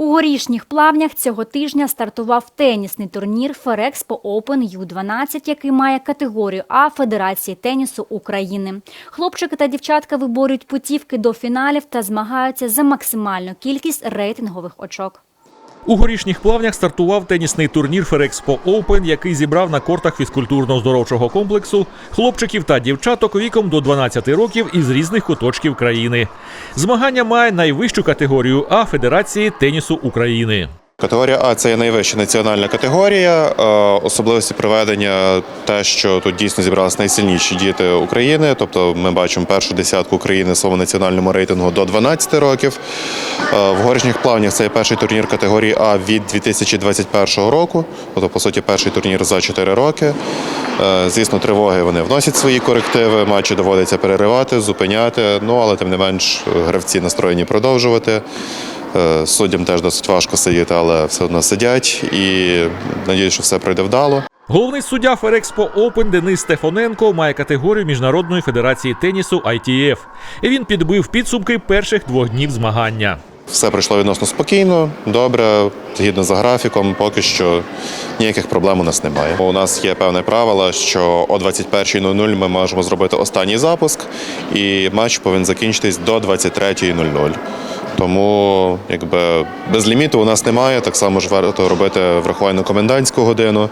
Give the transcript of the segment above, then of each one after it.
У горішніх плавнях цього тижня стартував тенісний турнір Ферекспо Open U12, який має категорію А Федерації тенісу України. Хлопчики та дівчатка виборюють путівки до фіналів та змагаються за максимальну кількість рейтингових очок. У горішніх плавнях стартував тенісний турнір Ферекспо Open, який зібрав на кортах фізкультурно-здоровчого комплексу хлопчиків та дівчаток віком до 12 років із різних куточків країни. Змагання має найвищу категорію А Федерації тенісу України. Категорія А це є найвища національна категорія. Е, Особливості проведення те, що тут дійсно зібралися найсильніші діти України. Тобто ми бачимо першу десятку України в своєму національному рейтингу до 12 років. Е, В горішніх плавнях це є перший турнір категорії А від 2021 року. Тобто, по суті, перший турнір за 4 роки. Е, Звісно, тривоги вони вносять свої корективи, матчі доводиться переривати, зупиняти. Ну але тим не менш гравці настроєні продовжувати. Е, Суддям теж досить важко сидіти, але все одно сидять і надіюсь, що все пройде вдало. Головний суддя Ферекспо Open Денис Стефоненко має категорію Міжнародної федерації тенісу ITF. І він підбив підсумки перших двох днів змагання. Все пройшло відносно спокійно, добре, згідно за графіком. Поки що ніяких проблем у нас немає. У нас є певне правило, що о 21.00 ми можемо зробити останній запуск, і матч повинен закінчитись до 23.00. Тому якби без ліміту у нас немає. Так само ж варто робити врахування комендантську годину.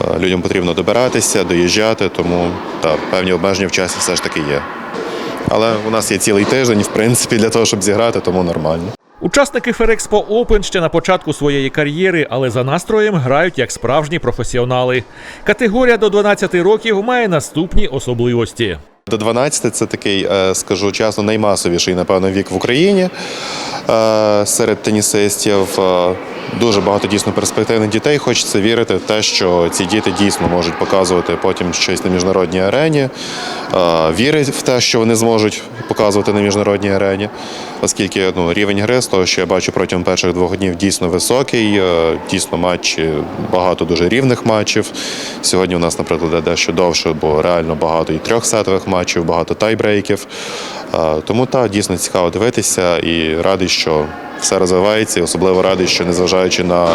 Е, Людям потрібно добиратися, доїжджати, тому та, певні обмеження в часі все ж таки є. Але у нас є цілий тиждень, в принципі, для того, щоб зіграти, тому нормально. Учасники Ферекспо Open ще на початку своєї кар'єри, але за настроєм грають як справжні професіонали. Категорія до 12 років має наступні особливості. До 12 це такий, е, скажу чесно, наймасовіший, напевно, вік в Україні е, серед тенісистів. Е, Дуже багато дійсно перспективних дітей. Хочеться вірити в те, що ці діти дійсно можуть показувати потім щось на міжнародній арені. Е, Вірить в те, що вони зможуть показувати на міжнародній арені, оскільки ну, рівень гри, з того, що я бачу протягом перших двох днів, дійсно високий. Е, Дійсно, матчі, багато дуже рівних матчів. Сьогодні у нас, наприклад, дещо довше, бо реально багато і трьохсетових матчів, багато тайбрейків. Е, Тому так, дійсно цікаво дивитися і радий, що все розвивається, і особливо радий, що незважаючи на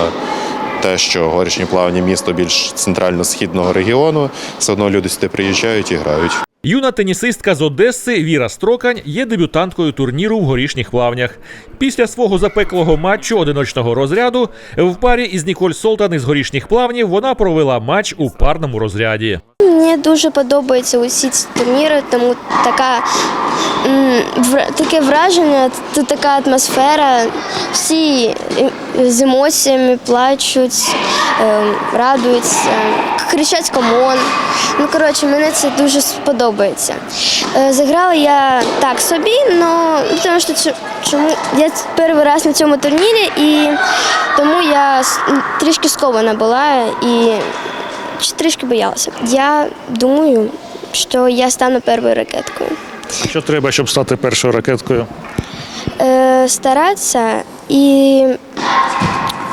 те, що горішні плавні місто більш центрально-східного регіону, все одно люди сюди приїжджають і грають. Юна тенісистка з Одеси Віра Строкань є дебютанткою турніру в горішніх плавнях. Після свого запеклого матчу одиночного розряду в парі із Ніколь Солтан із горішніх плавнів вона провела матч у парному розряді. Мені дуже подобаються усі ці турніри, тому така таке враження, така атмосфера, всі з емоціями плачуть, е, радуються, кричать камон. Ну коротше, мене це дуже сподобається. Е, Заграла я так собі, але тому що чому я перший раз на цьому турнірі, і тому я трішки скована була і трішки боялася. Я думаю, що я стану першою ракеткою. Що треба, щоб стати першою ракеткою? Е, старатися і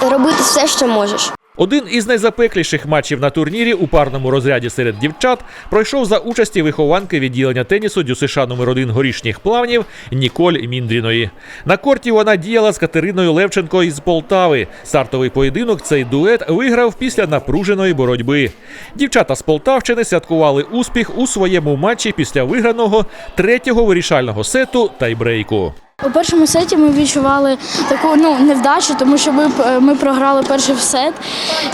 робити все, що можеш. Один із найзапекліших матчів на турнірі у парному розряді серед дівчат пройшов за участі вихованки відділення тенісу ДЮСШ номер 1 горішніх плавнів Ніколь Міндріної. На корті вона діяла з Катериною Левченко із Полтави. Стартовий поєдинок цей дует виграв після напруженої боротьби. Дівчата з Полтавщини святкували успіх у своєму матчі після виграного третього вирішального сету тайбрейку. У першому сеті ми відчували таку ну невдачу, тому що ми, е, ми програли перший сет.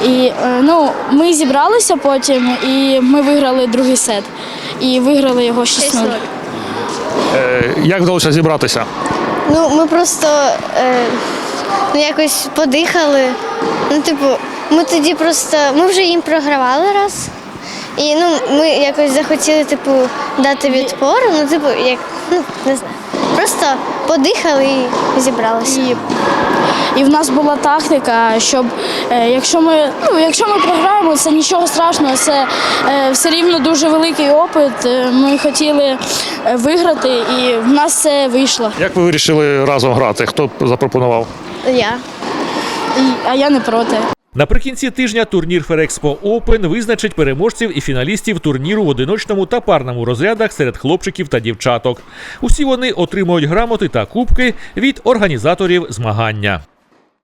І е, ну, ми зібралися потім і ми виграли другий сет. І виграли його 6-0. Е, як вдалося зібратися? Ну, ми просто е, ну, якось подихали. Ну, типу, ми тоді просто ми вже їм програвали раз. І ну, ми якось захотіли, типу, дати відпор. Ну, типу, як ну, не знаю. Просто подихали і зібралися. І, і в нас була тактика, щоб е, якщо ми ну, якщо ми програємо, це нічого страшного, це е, все рівно дуже великий опит. Е, Ми хотіли е, виграти, і в нас це вийшло. Як ви вирішили разом грати? Хто запропонував? Я. І, а я не проти. Наприкінці тижня турнір Ферекспо Open визначить переможців і фіналістів турніру в одиночному та парному розрядах серед хлопчиків та дівчаток. Усі вони отримують грамоти та кубки від організаторів змагання.